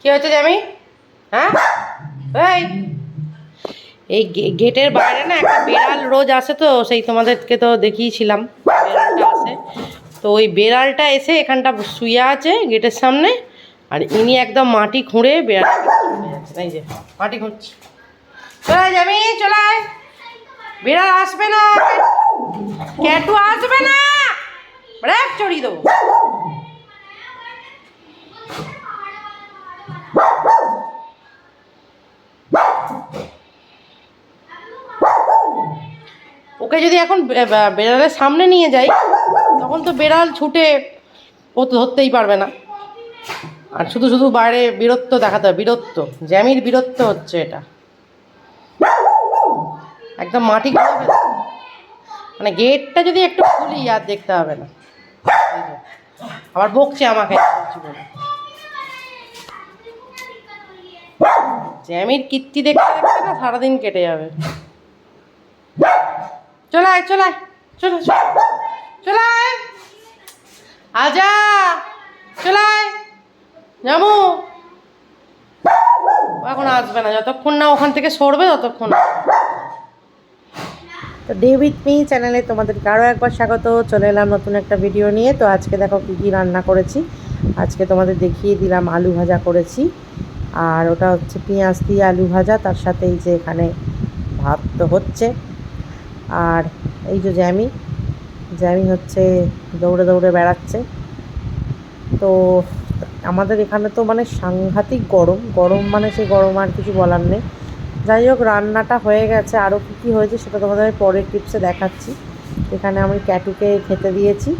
কি হচ্ছে জামি? হ্যাঁ? এই এই গেটের বাইরে না একটা বেড়াল রোজ আসে তো, সেই তোমাদেরকে তো দেখিয়েছিলাম। বেড়ালটা আসে। তো ওই বেড়ালটা এসে এখানটা শুয়ে আছে গেটের সামনে, আর ইনি একদম মাটি খুঁড়ে চলে যে, মাটি খুঁড়ছে। চলে যাবি চলায় বেড়াল আসবে না। ক্যাটু আসবে না। র্যাপ চড়িয়ে দেবো। ওকে যদি এখন বেড়ালের সামনে নিয়ে যাই, তখন তো বেড়াল ছুটে ও তো ধরতেই পারবে না। আর শুধু শুধু বাইরে বীরত্ব দেখাতে হবে। বীরত্ব, জ্যামির বীরত্ব হচ্ছে এটা। একদম মাটি খুলে মানে গেটটা যদি একটু খুলি, আর দেখতে হবে না। আবার বকছে আমাকে। জ্যামির কীর্তি দেখতে দেখতে না সারাদিন কেটে যাবে। চলে আয় চলে আয় চলে আয় আজা, চলে আয়। জামু। এখন আসবে না, যতক্ষণ না ওখান থেকে সরবে ততক্ষণ তো ডে উইথ মি চ্যানেলে তোমাদেরকে আরও একবার স্বাগত। চলে এলাম নতুন একটা ভিডিও নিয়ে। তো আজকে দেখো কী কী রান্না করেছি। আজকে তোমাদের দেখিয়ে দিলাম আলু ভাজা করেছি। আর ওটা হচ্ছে পেঁয়াজ দিয়ে আলু ভাজা। তার সাথে এই যে এখানে ভাত তো হচ্ছে। আর এই যে জ্যামি। জ্যামি হচ্ছে দৌড়ে দৌড়ে বেড়াচ্ছে। তো আমাদের এখানে তো মানে সাংঘাতিক গরম। গরম মানে সে গরম আর কিছু বলার নেই। যাই হোক রান্নাটা হয়ে গেছে। আরও কী কী হয়েছে সেটা তোমাদের আমি পরের টিপসে দেখাচ্ছি। এখানে আমি ক্যাটুকে খেতে দিয়েছি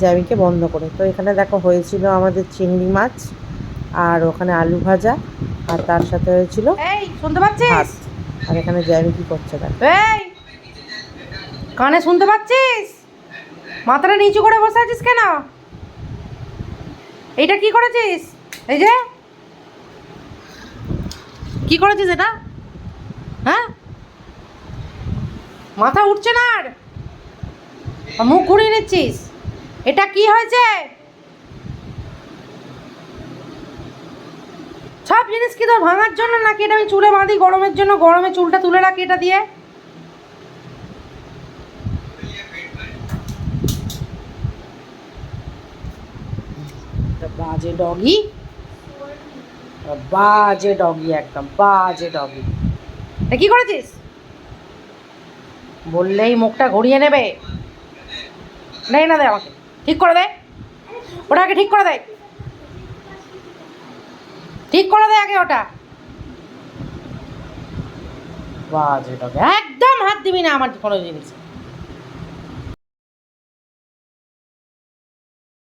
জ্যামিকে বন্ধ করে। তো এখানে দেখো হয়েছিল আমাদের চিংড়ি মাছ আর ওখানে আলু ভাজা আর তার সাথে হয়েছিল এই শুনতে ভাত। পাচ্ছিস আর এখানে জ্যামি কী করছে দেখ। কানে শুনতে পাচ্ছিস? মাথাটা নিচু করে বসে আছিস কেন? এইটা কি করেছিস? এই যে কি করেছিস এটা? হ্যাঁ? মাথা উঠছে না আর? মুখ ঘুরিয়ে নিচ্ছিস? এটা কি হয়েছে? সব জিনিস কি তোর ভাঙার জন্য নাকি এটা আমি চুলে বাঁধি গরমের জন্য? গরমে চুলটা তুলে রাখি এটা দিয়ে? বাজে ডগি বাজে ডগি একদম বাজে ডগি এ, কি করেছিস? বললেই মুখটা ঘুরিয়ে নেবে। নেই না দে আমাকে। ঠিক করে দে। ওটা আগে ঠিক করে দে। ঠিক করে দে আগে ওটা। একদম হাত দিবি না আমার কোনো জিনিস